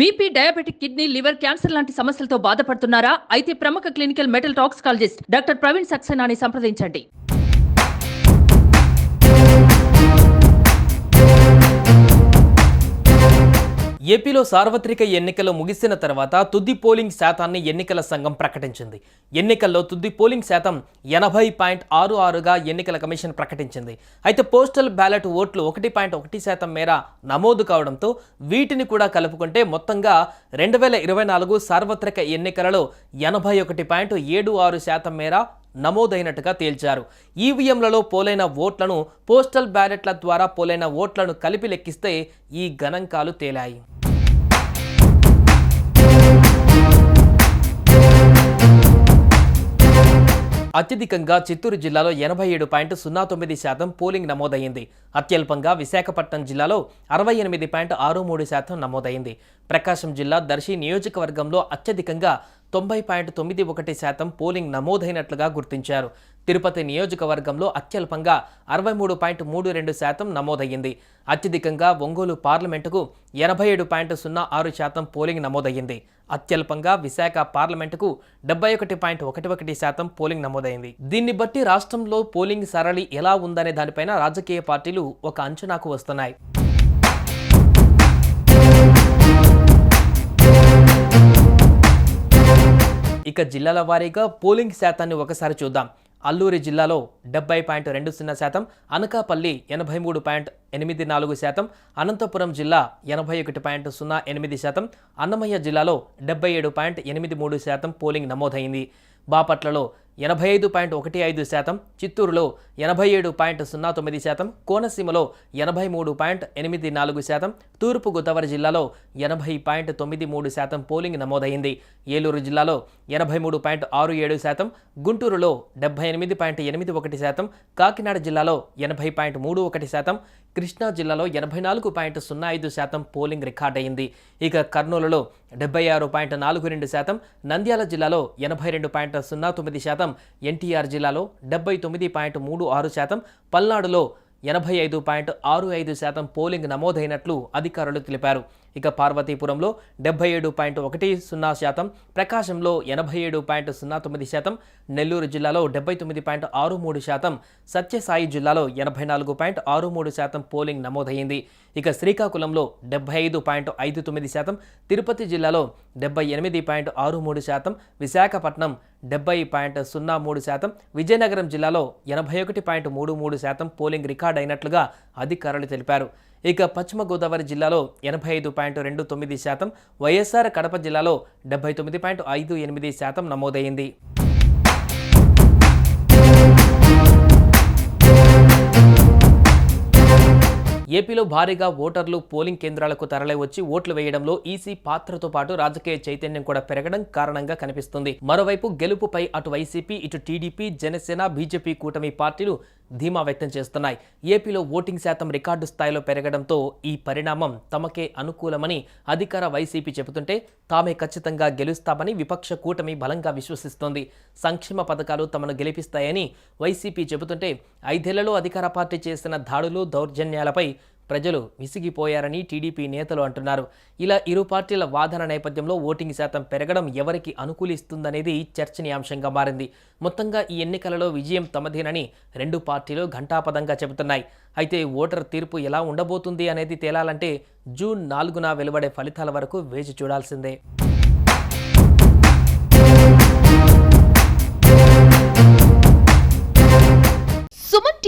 BP diabetic kidney liver cancer లాంటి సమస్యలతో బాధపడుతున్నారా? అయితే ప్రముఖ clinical metal toxicologist doctor Praveen సక్సేనాని సంప్రదించండి. ఏపీలో సార్వత్రిక ఎన్నికలు ముగిసిన తర్వాత తుది పోలింగ్ శాతాన్ని ఎన్నికల సంఘం ప్రకటించింది. ఎన్నికల్లో తుది పోలింగ్ శాతం ఎనభై పాయింట్ ఆరు ఆరుగా ఎన్నికల కమిషన్ ప్రకటించింది. అయితే పోస్టల్ బ్యాలెట్ ఓట్లు ఒకటి పాయింట్ ఒకటి శాతం మేర నమోదు కావడంతో వీటిని కూడా కలుపుకుంటే మొత్తంగా రెండు వేల ఇరవై నాలుగు సార్వత్రిక ఎన్నికలలో ఎనభై ఒకటి పాయింట్ ఏడు ఆరు శాతం మేర నమోదైనట్టుగా తేల్చారు. ఈవీఎంలలో పోలైన ఓట్లను పోస్టల్ బ్యాలెట్ల ద్వారా పోలైన ఓట్లను కలిపి లెక్కిస్తే ఈ గణాంకాలు తేలాయి. అత్యధికంగా చిత్తూరు జిల్లాలో ఎనభై ఏడు పాయింట్ సున్నా తొమ్మిది శాతం పోలింగ్ నమోదయ్యింది. అత్యల్పంగా విశాఖపట్నం జిల్లాలో అరవై ఎనిమిది పాయింట్ ఆరు మూడు శాతం నమోదైంది ప్రకాశం జిల్లా దర్శి నియోజకవర్గంలో అత్యధికంగా తొంభై పాయింట్ తొమ్మిది ఒకటి శాతం పోలింగ్ నమోదైనట్లుగా గుర్తించారు. తిరుపతి నియోజకవర్గంలో అత్యల్పంగా అరవై మూడు పాయింట్ మూడు రెండు శాతం నమోదయ్యింది. అత్యధికంగా ఒంగోలు పార్లమెంటుకు ఎనభై ఏడు పాయింట్ సున్నా ఆరు శాతం పోలింగ్ నమోదయ్యింది. అత్యల్పంగా విశాఖ పార్లమెంటుకు డెబ్బై ఒకటి పాయింట్ ఒకటి ఒకటి శాతం పోలింగ్ నమోదైంది దీన్ని బట్టి రాష్ట్రంలో పోలింగ్ సరళి ఎలా ఉందనే దానిపైన రాజకీయ పార్టీలు ఒక అంచనాకు వస్తున్నాయి. ఇక జిల్లాల వారీగా పోలింగ్ శాతాన్ని ఒకసారి చూద్దాం. అల్లూరి జిల్లాలో డెబ్బై పాయింట్ రెండు సున్నా శాతం అనకాపల్లి ఎనభై మూడు పాయింట్ ఎనిమిది నాలుగు శాతం అనంతపురం జిల్లా ఎనభై ఒకటి పాయింట్ సున్నా ఎనిమిది శాతం అన్నమయ్య జిల్లాలో డెబ్బై ఏడు పాయింట్ ఎనిమిది మూడు శాతం పోలింగ్ నమోదైంది. బాపట్లలో ఎనభై ఐదు పాయింట్ ఒకటి ఐదు శాతం చిత్తూరులో ఎనభై ఏడు పాయింట్ సున్నా తొమ్మిది శాతం కోనసీమలో ఎనభై మూడు పాయింట్ ఎనిమిది నాలుగు శాతం తూర్పు గోదావరి జిల్లాలో ఎనభై పాయింట్ తొమ్మిది మూడు శాతం పోలింగ్ నమోదైంది. ఏలూరు జిల్లాలో ఎనభై మూడు పాయింట్ ఆరు ఏడు శాతం గుంటూరులో డెబ్బై ఎనిమిది పాయింట్ ఎనిమిది ఒకటి శాతం కాకినాడ జిల్లాలో ఎనభై పాయింట్ మూడు ఒకటి శాతం కృష్ణా జిల్లాలో ఎనభై నాలుగు పాయింట్ సున్నా ఐదు శాతం పోలింగ్ రికార్డయింది ఇక కర్నూలులో డెబ్బై ఆరు పాయింట్ నాలుగు రెండు శాతం నంద్యాల జిల్లాలో ఎనభై రెండు పాయింట్ సున్నా తొమ్మిది శాతం ఎన్టీఆర్ జిల్లాలో డెబ్బై తొమ్మిది పాయింట్ మూడు ఆరు శాతం పల్నాడులో ఎనభై ఐదు పాయింట్ ఆరు ఐదు శాతం పోలింగ్ నమోదైనట్లు అధికారులు తెలిపారు. ఇక పార్వతీపురంలో డెబ్బై ఏడు పాయింట్ ఒకటి సున్నా శాతం ప్రకాశంలో ఎనభై ఏడు పాయింట్ సున్నా తొమ్మిది శాతం నెల్లూరు జిల్లాలో డెబ్బై తొమ్మిది పాయింట్ ఆరు మూడు శాతం సత్యసాయి జిల్లాలో ఎనభై నాలుగు పాయింట్ ఆరు మూడు శాతం పోలింగ్ నమోదైంది. ఇక శ్రీకాకుళంలో డెబ్బై ఐదు పాయింట్ ఐదు తొమ్మిది శాతం తిరుపతి జిల్లాలో డెబ్బై ఎనిమిది పాయింట్ ఆరు మూడు శాతం విశాఖపట్నం డెబ్బై పాయింట్ సున్నా మూడు శాతం విజయనగరం జిల్లాలో ఎనభై ఒకటి పాయింట్ మూడు మూడు శాతం పోలింగ్ రికార్డ్ అయినట్లుగా అధికారులు తెలిపారు. ఇక పశ్చిమ గోదావరి జిల్లాలో ఎనభై ఐదు పాయింట్ రెండు తొమ్మిది శాతం వైఎస్ఆర్ కడప జిల్లాలో డెబ్బై తొమ్మిది పాయింట్ ఐదు ఎనిమిది శాతం నమోదైంది. ఏపీలో భారీగా ఓటర్లు పోలింగ్ కేంద్రాలకు తరలి వచ్చి ఓట్లు వేయడంలో ఈసీ పాత్రతో పాటు రాజకీయ చైతన్యం కూడా పెరగడం కారణంగా కనిపిస్తుంది. మరోవైపు గెలుపుపై అటు వైసీపీ ఇటు టీడీపీ జనసేన బీజేపీ కూటమి పార్టీలు ధీమా వ్యక్తం చేస్తున్నాయి. ఏపీలో ఓటింగ్ శాతం రికార్డు స్థాయిలో పెరగడంతో ఈ పరిణామం తమకే అనుకూలమని అధికార వైసీపీ చెబుతుంటే తామే ఖచ్చితంగా గెలుస్తామని విపక్ష కూటమి బలంగా విశ్వసిస్తోంది. సంక్షేమ పథకాలు తమను గెలిపిస్తాయని వైసీపీ చెబుతుంటే ఐదేళ్ళలో అధికార పార్టీ చేసిన దాడులు దౌర్జన్యాలపై ప్రజలు విసిగిపోయారని టీడీపీ నేతలు అంటున్నారు. ఇలా ఇరు పార్టీల వాదన నేపథ్యంలో ఓటింగ్ శాతం పెరగడం ఎవరికి అనుకూలిస్తుందనేది చర్చనీయాంశంగా మారింది. మొత్తంగా ఈ ఎన్నికలలో విజయం తమదేనని రెండు పార్టీలు ఘంటాపదంగా చెబుతున్నాయి. అయితే ఓటర్ తీర్పు ఎలా ఉండబోతుంది అనేది తేలాలంటే జూన్ నాలుగున వెలువడే ఫలితాల వరకు వేచి చూడాల్సిందే.